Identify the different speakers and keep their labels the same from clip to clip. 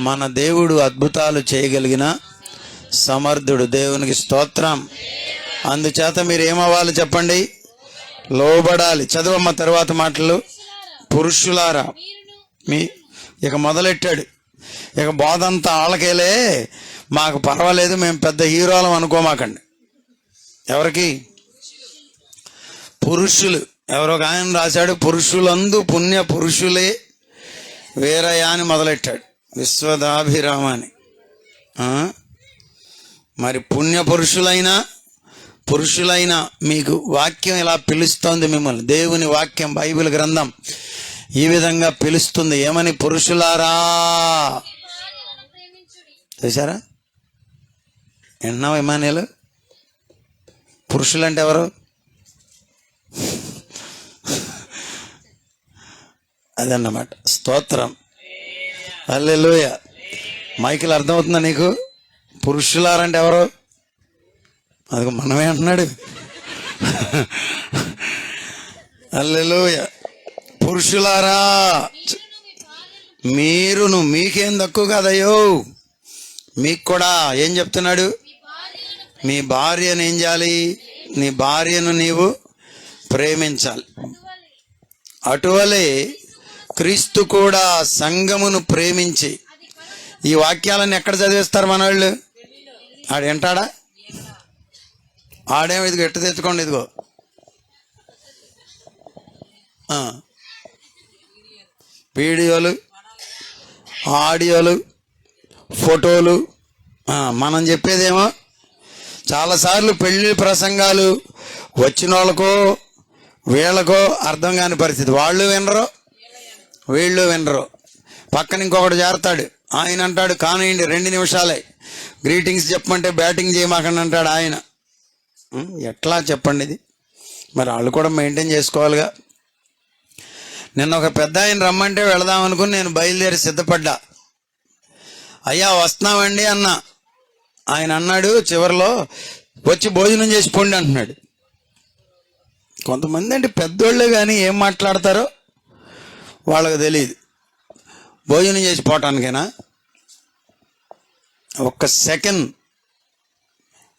Speaker 1: మన దేవుడు అద్భుతాలు చేయగలిగిన సమర్థుడు దేవునికి స్తోత్రం. అందుచేత మీరు ఏమవ్వాలి చెప్పండి? లోబడాలి. చదువమ్మ తర్వాత మాటలు. పురుషులారా మీ ఇక మొదలెట్టాడు. ఇక బోధంతా ఆళ్ళకేలే మాకు పర్వాలేదు మేము పెద్ద హీరోలం అనుకోమాకండి. ఎవరికి? పురుషులు. ఎవరో ఒక ఆయన రాశాడు పురుషులందు పుణ్య పురుషులే. వీరయాని అని మొదలెట్టాడు. విశ్వదాభిరామ అని మరి పుణ్య పురుషులైన మీకు వాక్యం ఇలా పిలుస్తోంది మిమ్మల్ని? దేవుని వాక్యం బైబిల్ గ్రంథం ఈ విధంగా పిలుస్తుంది. ఏమని? పురుషులారా! చూసారా విన్నావా ఇమానేలు పురుషులంటే ఎవరు? అదన్నమాట. స్తోత్రం. అల్లెలుయ మైకిల్ అర్థమవుతుందా నీకు? పురుషులారంటే ఎవరు? అది మనమే అంటున్నాడు. అల్లెలుయ పురుషులారా మీరును మీకేం తక్కువ కాదయ్యో? మీకు కూడా ఏం చెప్తున్నాడు? మీ భార్యను ఏం చేయాలి? నీ భార్యను నీవు ప్రేమించాలి. అటువలే క్రీస్తు కూడా సంఘమును ప్రేమించి ఈ వాక్యాలను ఎక్కడ చదివిస్తారు మన వాళ్ళు ఆడు వింటాడా? ఆడేమో ఇదిగో ఎట్టు తెచ్చుకోండి ఇదిగో. వీడియోలు ఆడియోలు ఫోటోలు మనం చెప్పేదేమో చాలాసార్లు పెళ్ళి ప్రసంగాలు వచ్చిన వాళ్ళకో వీళ్ళకో అర్థం కాని పరిస్థితి. వాళ్ళు వినరు. వీళ్ళు వినరు. పక్కన ఇంకొకటి చేరతాడు ఆయన అంటాడు కానివ్వండి రెండు నిమిషాలే. గ్రీటింగ్స్ చెప్పమంటే బ్యాటింగ్ చేయమాకండి అంటాడు ఆయన. ఎట్లా చెప్పండి ఇది? మరి వాళ్ళు కూడా మెయింటైన్ చేసుకోవాలిగా. నిన్న ఒక పెద్ద ఆయన రమ్మంటే వెళదాం అనుకుని నేను బయలుదేరి సిద్ధపడ్డా. అయ్యా వస్తున్నామండి అన్న. ఆయన అన్నాడు చివరిలో వచ్చి భోజనం చేసి పొండి అంటున్నాడు. కొంతమంది అంటే పెద్దోళ్ళే కానీ ఏం మాట్లాడతారో వాళ్ళకి తెలియదు భోజనం చేసి పోవటానికైనా? ఒక్క సెకండ్.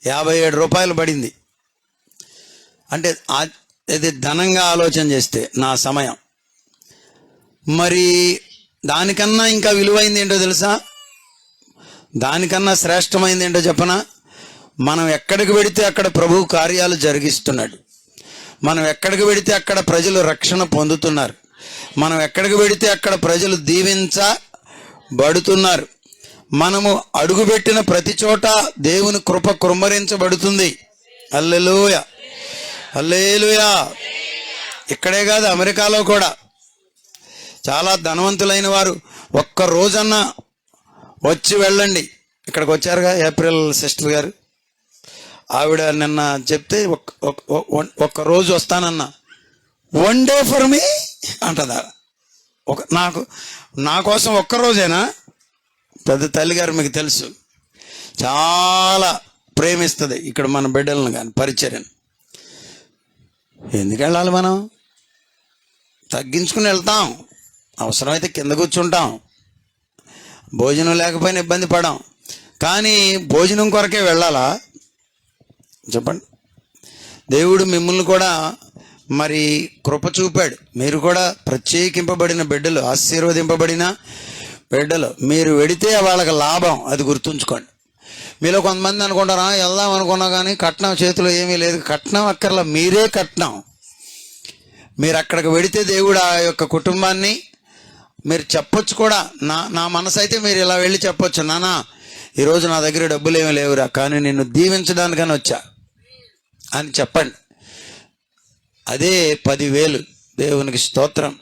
Speaker 1: యాభై ఏడు రూపాయలు పడింది. అంటే అది ఇది ధనంగా ఆలోచన చేస్తే నా సమయం. మరి దానికన్నా ఇంకా విలువైంది ఏంటో తెలుసా? దానికన్నా శ్రేష్టమైంది ఏంటో చెప్పనా? మనం ఎక్కడికి పెడితే అక్కడ ప్రభు కార్యాలు జరిగిస్తున్నాడు. మనం ఎక్కడికి పెడితే అక్కడ ప్రజలు రక్షణ పొందుతున్నారు. మనం ఎక్కడికి వెడితే అక్కడ ప్రజలు దీవించబడుతున్నారు. మనము అడుగుపెట్టిన ప్రతి చోట దేవుని కృప కృమ్మరించబడుతుంది. అల్లెలుయ అల్లేలుయా ఇక్కడే కాదు అమెరికాలో కూడా. చాలా ధనవంతులైన వారు ఒక్క రోజన్నా వచ్చి వెళ్ళండి. ఇక్కడికి వచ్చారుగా ఏప్రిల్ సిస్టర్ గారు. ఆవిడ నిన్న చెప్తే ఒక్క ఒక్క- ఒక్క రోజు వస్తానన్నా. One day for me? అంటదా. ఒక నాకు నా కోసం ఒక్క రోజేనా పెద్ద తల్లిగారు మీకు తెలుసు. చాలా ప్రేమిస్తుంది ఇక్కడ మన బిడ్డలను కానీ పరిచర్యను. ఎందుకు వెళ్ళాలి మనం? తగ్గించుకుని వెళ్తాం. అవసరమైతే కింద కూర్చుంటాం. భోజనం లేకపోయినా ఇబ్బంది పడాం. కానీ భోజనం కొరకే వెళ్ళాలా? చెప్పండి. దేవుడు మిమ్మల్ని కూడా మరి కృప చూపాడు. మీరు కూడా ప్రత్యేకింపబడిన బిడ్డలు ఆశీర్వదింపబడిన బిడ్డలు. మీరు వెడితే వాళ్ళకి లాభం అది గుర్తుంచుకోండి. మీలో కొంతమంది అనుకుంటారా వెళ్దాం అనుకున్నా కానీ కట్నం చేతిలో ఏమీ లేదు. కట్నం అక్కర్లా మీరే కట్నం. మీరు అక్కడికి వెడితే దేవుడు ఆ యొక్క కుటుంబాన్ని మీరు చెప్పొచ్చు కూడా. నా నా మనసు అయితే మీరు ఇలా వెళ్ళి చెప్పొచ్చు. నానా ఈరోజు నా దగ్గర డబ్బులు ఏమీ లేవురా కానీ నిన్ను దీవించడానికని వచ్చా అని చెప్పండి. అదే పదివేలు దేవునికి స్తోత్రం.